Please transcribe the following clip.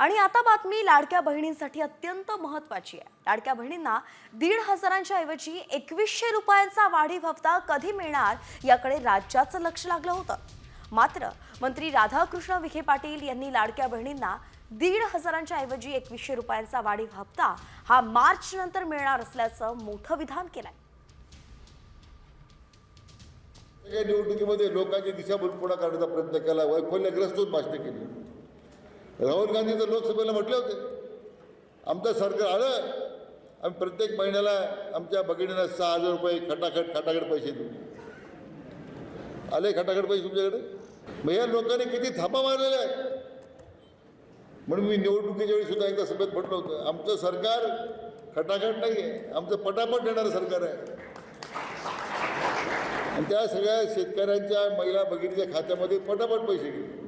आणि आता बातमी लाडक्या बहिणींसाठी अत्यंत महत्वाची आहे. लाडक्या बहिणींना दीड हजारांच्या ऐवजी एकवीसशे रुपयांचा वाढीव हप्ता कधी मिळणार याकडे राज्याचं लक्ष लागलं होतं. मात्र मंत्री राधाकृष्ण विखे पाटील यांनी लाडक्या बहिणींना दीड हजारांच्या ऐवजी एकवीसशे रुपयांचा वाढीव हप्ता हा मार्च नंतर मिळणार असल्याचं मोठं विधान केलंय. निवडणुकीमध्ये लोकांची दिशाभूल करण्याचा प्रयत्न केला वैफल्यग्रस्तच भाषण केली. राहुल गांधी तर लोकसभेला म्हटले होते. आमचं सरकार आलं आम्ही प्रत्येक महिन्याला आमच्या भगिनीला सहा हजार रुपये खटाखट खटाखट पैसे देऊ. आले खटाखट पैसे तुमच्याकडे? मग या लोकांनी किती थापा मारलेल्या आहेत. म्हणून मी निवडणुकीच्या वेळी सुद्धा एकदा सभेत म्हटलं होतं आमचं सरकार खटाखट नाही आहे आमचं पटापट देणारं सरकार आहे. आणि त्या सगळ्या शेतकऱ्यांच्या महिला भगिनीच्या खात्यामध्ये पटापट पैसे गेले.